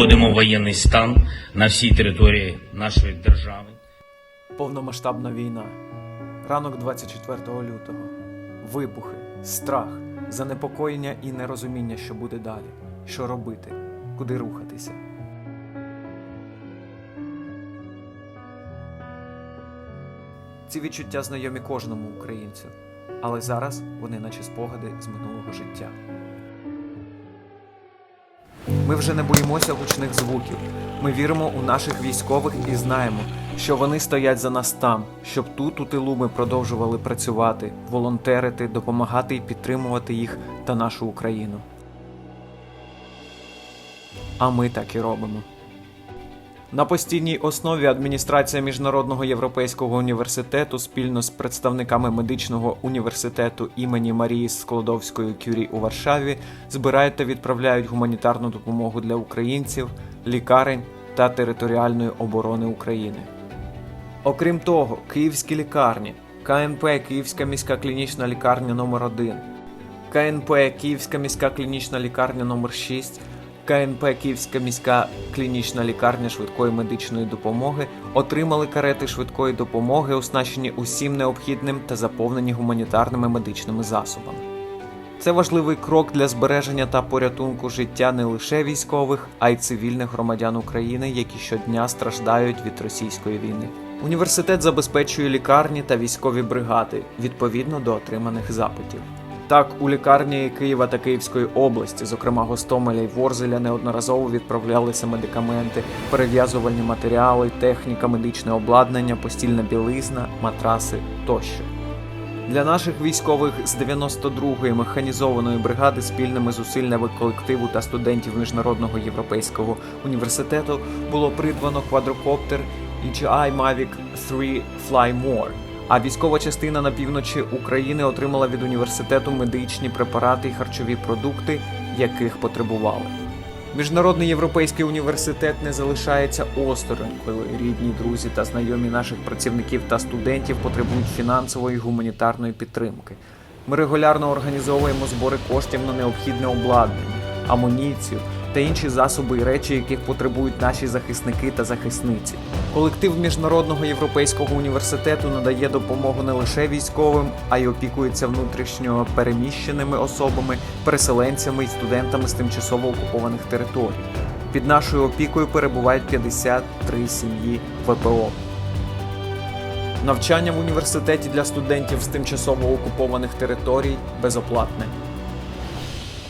вводимо воєнний стан на всій території нашої держави. Повномасштабна війна. Ранок 24 лютого. Вибухи, страх, занепокоєння і нерозуміння, що буде далі, що робити, куди рухатися. Ці відчуття знайомі кожному українцю, але зараз вони наче спогади з минулого життя. Ми вже не боїмося гучних звуків. Ми віримо у наших військових і знаємо, що вони стоять за нас там, щоб тут у тилу ми продовжували працювати, волонтерити, допомагати і підтримувати їх та нашу Україну. А ми так і робимо. На постійній основі адміністрація Міжнародного європейського університету спільно з представниками медичного університету імені Марії Складовської Кюрі у Варшаві збирають та відправляють гуманітарну допомогу для українців, лікарень та територіальної оборони України. Окрім того, київські лікарні, КНП Київська міська клінічна лікарня номер 1 КНП Київська міська клінічна лікарня номер 6 КНП Київська міська клінічна лікарня швидкої медичної допомоги отримали карети швидкої допомоги, оснащені усім необхідним та заповнені гуманітарними медичними засобами. Це важливий крок для збереження та порятунку життя не лише військових, а й цивільних громадян України, які щодня страждають від російської війни. Університет забезпечує лікарні та військові бригади відповідно до отриманих запитів. Так, у лікарні Києва та Київської області, зокрема Гостомеля й Ворзеля, неодноразово відправлялися медикаменти, перев'язувальні матеріали, техніка, медичне обладнання, постільна білизна, матраси тощо. Для наших військових з 92-ї механізованої бригади спільними зусиллями колективу та студентів Міжнародного європейського університету було придбано квадрокоптер DJI Mavic 3 Fly More. А військова частина на півночі України отримала від університету медичні препарати і харчові продукти, яких потребували. Міжнародний європейський університет не залишається осторонь, коли рідні, друзі та знайомі наших працівників та студентів потребують фінансової і гуманітарної підтримки. Ми регулярно організовуємо збори коштів на необхідне обладнання, амуніцію та інші засоби і речі, яких потребують наші захисники та захисниці. Колектив Міжнародного європейського університету надає допомогу не лише військовим, а й опікується внутрішньо переміщеними особами, переселенцями і студентами з тимчасово окупованих територій. Під нашою опікою перебувають 53 сім'ї ВПО. Навчання в університеті для студентів з тимчасово окупованих територій безоплатне.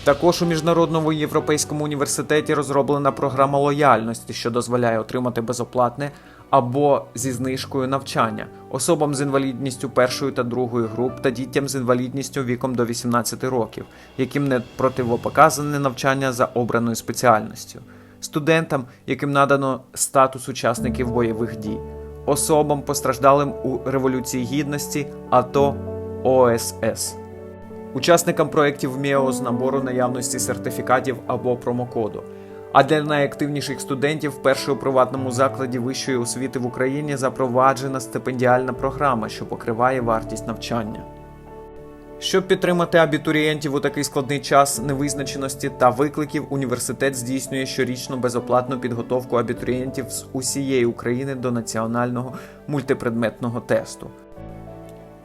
Також у міжнародному європейському університеті розроблена програма лояльності, що дозволяє отримати безоплатне або зі знижкою навчання особам з інвалідністю першої та другої груп та дітям з інвалідністю віком до 18 років, яким не противопоказане навчання за обраною спеціальністю, студентам, яким надано статус учасників бойових дій, особам постраждалим у Революції Гідності, АТО, ОСС. Учасникам проєктів МІО з набору наявності сертифікатів або промокоду. А для найактивніших студентів вперше у приватному закладі вищої освіти в Україні запроваджена стипендіальна програма, що покриває вартість навчання. Щоб підтримати абітурієнтів у такий складний час невизначеності та викликів, університет здійснює щорічну безоплатну підготовку абітурієнтів з усієї України до національного мультипредметного тесту.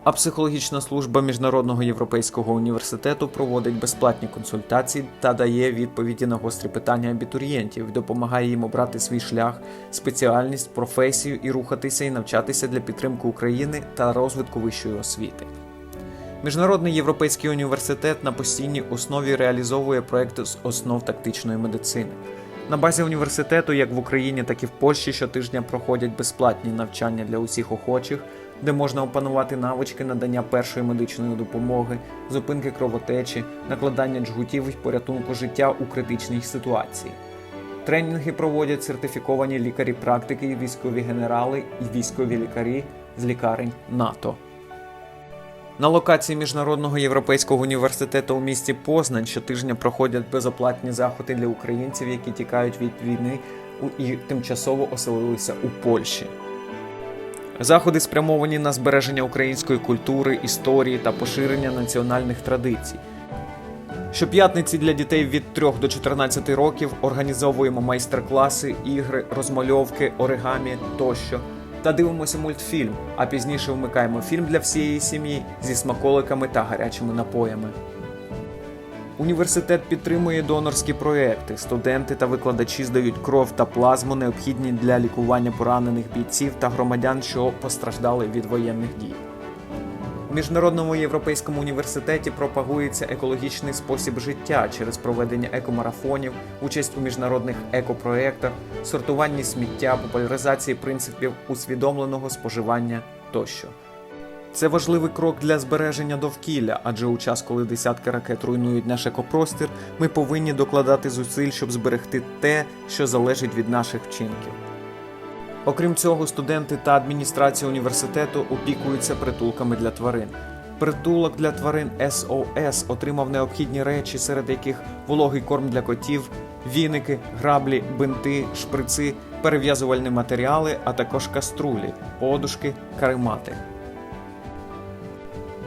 А психологічна служба Міжнародного європейського університету проводить безплатні консультації та дає відповіді на гострі питання абітурієнтів, допомагає їм обрати свій шлях, спеціальність, професію і рухатися і навчатися для підтримки України та розвитку вищої освіти. Міжнародний європейський університет на постійній основі реалізовує проекти з основ тактичної медицини. На базі університету, як в Україні, так і в Польщі, щотижня проходять безплатні навчання для усіх охочих, де можна опанувати навички надання першої медичної допомоги, зупинки кровотечі, накладання джгутів і порятунку життя у критичній ситуації. Тренінги проводять сертифіковані лікарі-практики, військові генерали і військові лікарі з лікарень НАТО. На локації Міжнародного європейського університету у місті Познань щотижня проходять безоплатні заходи для українців, які тікають від війни і тимчасово оселилися у Польщі. Заходи спрямовані на збереження української культури, історії та поширення національних традицій. Щоп'ятниці для дітей від 3 до 14 років організовуємо майстер-класи, ігри, розмальовки, оригамі тощо. Та дивимося мультфільм, а пізніше вмикаємо фільм для всієї сім'ї зі смаколиками та гарячими напоями. Університет підтримує донорські проекти. Студенти та викладачі здають кров та плазму, необхідні для лікування поранених бійців та громадян, що постраждали від воєнних дій. Міжнародному європейському університеті пропагується екологічний спосіб життя через проведення екомарафонів, участь у міжнародних екопроєктах, сортуванні сміття, популяризації принципів усвідомленого споживання тощо. Це важливий крок для збереження довкілля, адже у час, коли десятки ракет руйнують наш екопростір, ми повинні докладати зусиль, щоб зберегти те, що залежить від наших вчинків. Окрім цього, студенти та адміністрація університету опікуються притулками для тварин. Притулок для тварин СОС отримав необхідні речі, серед яких вологий корм для котів, віники, граблі, бинти, шприци, перев'язувальні матеріали, а також каструлі, подушки, каремати.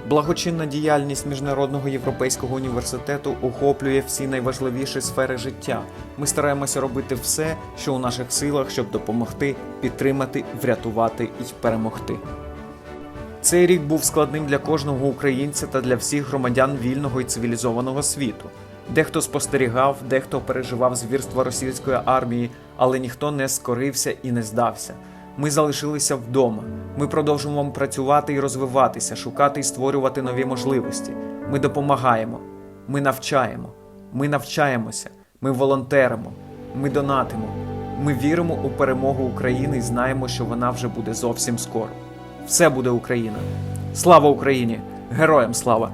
Благочинна діяльність Міжнародного європейського університету охоплює всі найважливіші сфери життя. Ми стараємося робити все, що у наших силах, щоб допомогти, підтримати, врятувати і перемогти. Цей рік був складним для кожного українця та для всіх громадян вільного і цивілізованого світу. Дехто спостерігав, дехто переживав звірства російської армії, але ніхто не скорився і не здався. Ми залишилися вдома. Ми продовжуємо працювати і розвиватися, шукати і створювати нові можливості. Ми допомагаємо, ми навчаємо, ми навчаємося, ми волонтеримо, ми донатимо. Ми віримо у перемогу України і знаємо, що вона вже буде зовсім скоро. Все буде Україна. Слава Україні! Героям слава!